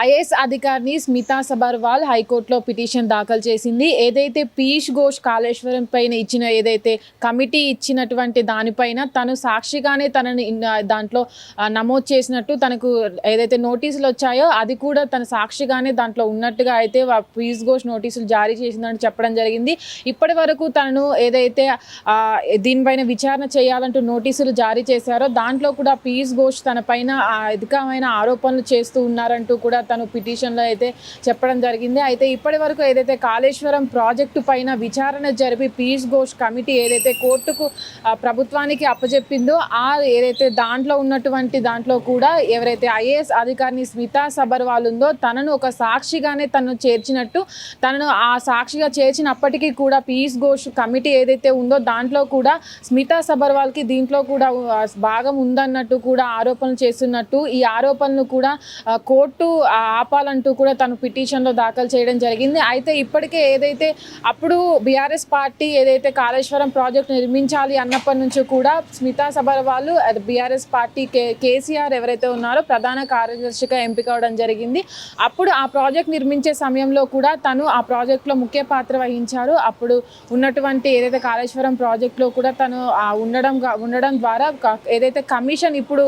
IAS అధికారిని స్మితా సబర్వాల్ హైకోర్టులో petition దాఖలు చేసింది. ఏదైతే పీయూష్ ఘోష్ కాళేశ్వరం పైన ఇచ్చిన ఏదైతే కమిటీ ఇచ్చినటువంటి దానిపైన తను సాక్షిగానే తనని దాంట్లో నమోదు చేసినట్టు తనకు ఏదైతే నోటీసులు వచ్చాయో అది కూడా తన సాక్షిగానే దాంట్లో ఉన్నట్టుగా అయితే పీయూష్ ఘోష్ నోటీసులు జారీ చేసిందని చెప్పడం జరిగింది. ఇప్పటి వరకు తనను ఏదైతే దీనిపైన విచారణ చేయాలంటూ నోటీసులు జారీ చేశారో దాంట్లో కూడా పీయూష్ ఘోష్ తన పైన అధికమైన ఆరోపణలు చేస్తూ ఉన్నారంటూ కూడా తను పిటిషన్లో అయితే చెప్పడం జరిగింది. అయితే ఇప్పటి వరకు ఏదైతే కాళేశ్వరం ప్రాజెక్టు పైన విచారణ జరిపి పీయూష్ ఘోష్ కమిటీ ఏదైతే కోర్టుకు ప్రభుత్వానికి అప్పజెప్పిందో ఆ ఏదైతే దాంట్లో ఉన్నటువంటి దాంట్లో కూడా ఎవరైతే ఐఏఎస్ అధికారిని స్మితా సబర్వాల్ ఉందో తనను ఒక సాక్షిగానే తను చేర్చినట్టు తనను ఆ సాక్షిగా చేర్చినప్పటికీ కూడా పీయూష్ ఘోష్ కమిటీ ఏదైతే ఉందో దాంట్లో కూడా స్మితా సబర్వాల్కి దీంట్లో కూడా భాగం ఉందన్నట్టు కూడా ఆరోపణలు చేస్తున్నట్టు ఈ ఆరోపణలు కూడా కోర్టు ఆపాలంటూ కూడా తను పిటిషన్లో దాఖలు చేయడం జరిగింది. అయితే ఇప్పటికే ఏదైతే అప్పుడు బీఆర్ఎస్ పార్టీ ఏదైతే కాళేశ్వరం ప్రాజెక్ట్ నిర్మించాలి అన్నప్పటి నుంచి కూడా Smita Sabharwal BRS party K KCR ఎవరైతే ఉన్నారో ప్రధాన కార్యదర్శిగా ఎంపిక అవడం జరిగింది. అప్పుడు ఆ ప్రాజెక్ట్ నిర్మించే సమయంలో కూడా తను ఆ ప్రాజెక్ట్లో ముఖ్య పాత్ర వహించారు. అప్పుడు ఉన్నటువంటి ఏదైతే కాళేశ్వరం ప్రాజెక్ట్లో కూడా తను ఉండడం ఉండడం ద్వారా ఏదైతే కమిషన్ ఇప్పుడు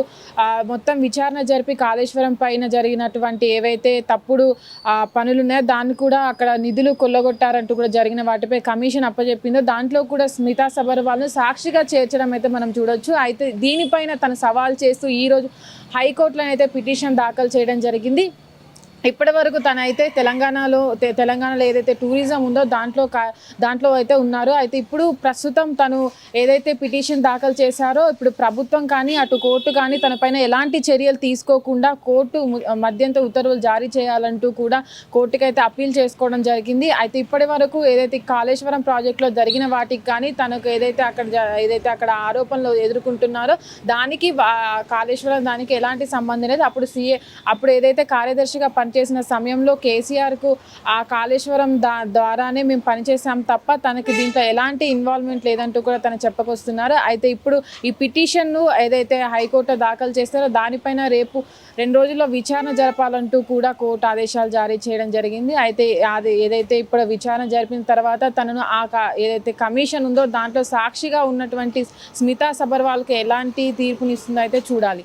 మొత్తం విచారణ జరిపి కాళేశ్వరం పైన జరిగినటువంటి ఏవైతే తప్పుడు ఆ, పనులు ఉన్నాయో దాన్ని కూడా అక్కడ నిధులు కొల్లగొట్టారంటూ కూడా జరిగిన వాటిపై కమిషన్ అప్పచెప్పిందో దాంట్లో కూడా స్మితా సబర్వాల్ను సాక్షిగా చేర్చడం అయితే మనం చూడొచ్చు. అయితే దీనిపైన తను సవాల్ చేస్తూ ఈరోజు హైకోర్టులో అయితే పిటిషన్ దాఖలు చేయడం జరిగింది. ఇప్పటి వరకు తనైతే తెలంగాణలో తెలంగాణలో ఏదైతే టూరిజం ఉందో దాంట్లో కా- దాంట్లో అయితే ఉన్నారు. అయితే ఇప్పుడు ప్రస్తుతం తను ఏదైతే పిటిషన్ దాఖలు చేశారో ఇప్పుడు ప్రభుత్వం కానీ అటు కోర్టు కానీ తన పైన ఎలాంటి చర్యలు తీసుకోకుండా కోర్టు మధ్యంత ఉత్తర్వులు జారీ చేయాలంటూ కూడా కోర్టుకైతే అప్పీల్ చేసుకోవడం జరిగింది. అయితే ఇప్పటి వరకు ఏదైతే కాళేశ్వరం ప్రాజెక్టులో జరిగిన వాటికి కానీ తనకు ఏదైతే అక్కడ జ- ఏదైతే అక్కడ ఆరోపణలు ఎదుర్కొంటున్నారో దానికి కాళేశ్వరం దానికి ఎలాంటి సంబంధం లేదు. అప్పుడు సీఏ అప్పుడు ఏదైతే కార్యదర్శిగా చేసిన సమయంలో కేసీఆర్కు ఆ కాళేశ్వరం దా ద్వారానే మేము పనిచేసాం తప్ప తనకి దీంట్లో ఎలాంటి ఇన్వాల్వ్మెంట్ లేదంటూ కూడా తను చెప్పకొస్తున్నారు. అయితే ఇప్పుడు ఈ పిటిషన్ను ఏదైతే హైకోర్టు దాఖలు చేస్తారో దానిపైన రేపు రెండు రోజుల్లో విచారణ జరపాలంటూ కూడా కోర్టు ఆదేశాలు జారీ చేయడం జరిగింది. అయితే అది ఏదైతే ఇప్పుడు విచారణ జరిపిన తర్వాత తనను ఆ క- ఏదైతే కమిషన్ ఉందో దాంట్లో సాక్షిగా ఉన్నటువంటి స్మితా సబర్వాల్కి ఎలాంటి తీర్పునిస్తుందో అయితే చూడాలి.